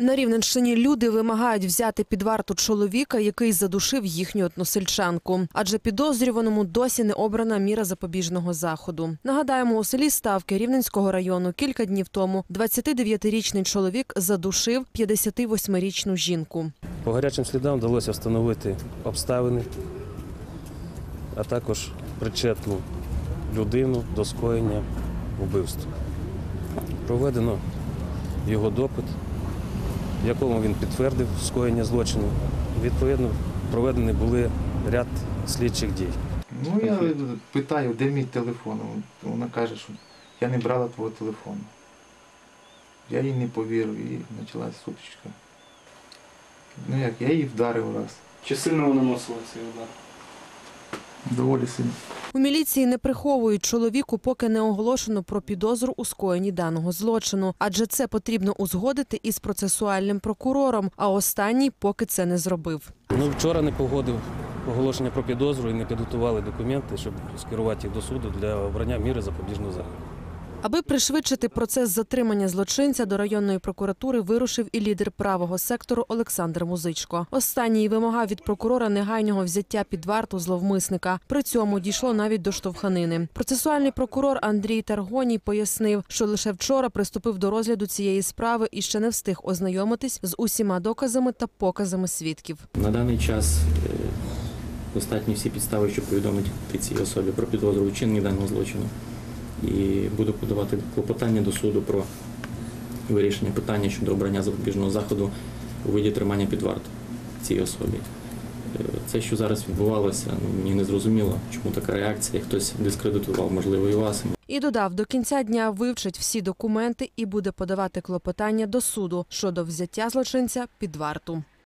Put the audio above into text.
На Рівненщині люди вимагають взяти під варту чоловіка, який задушив їхню односельчанку. Адже підозрюваному досі не обрана міра запобіжного заходу. Нагадаємо, у селі Ставки Рівненського району кілька днів тому 29-річний чоловік задушив 58-річну жінку. По гарячим слідам вдалося встановити обставини, а також причетну людину до скоєння вбивства. Проведено його допит, в якому він підтвердив скоєння злочину. Відповідно, проведені були ряд слідчих дій. Ну, я питаю, де мій телефон. Вона каже, що я не брала твого телефону. Я їй не повірив і почалась сутичка. Ну як, я її вдарив раз. Чи сильно вона носила цей удар? Доволі сильно. У міліції не приховують чоловіку, поки не оголошено про підозру у скоєнні даного злочину, адже це потрібно узгодити із процесуальним прокурором. А останній поки це не зробив. Ну, вчора не погодив оголошення про підозру і не підготували документи, щоб скерувати їх до суду для обрання міри запобіжного заходу. Аби пришвидшити процес затримання злочинця, до районної прокуратури вирушив і лідер правого сектору Олександр Музичко. Останній вимагав від прокурора негайного взяття під варту зловмисника. При цьому дійшло навіть до штовханини. Процесуальний прокурор Андрій Таргоній пояснив, що лише вчора приступив до розгляду цієї справи і ще не встиг ознайомитись з усіма доказами та показами свідків. На даний час е, достатні всі підстави, щоб повідомити цій особі про підозру у вчиненні даного злочину. І буду подавати клопотання до суду про вирішення питання щодо обрання запобіжного заходу у виді тримання під вартою цій особі. Е, Це, що зараз відбувалося, ну, мені не зрозуміло, чому така реакція. Хтось дискредитував, можливо, і вас. І додав, до кінця дня вивчить всі документи і буде подавати клопотання до суду щодо взяття злочинця під варту.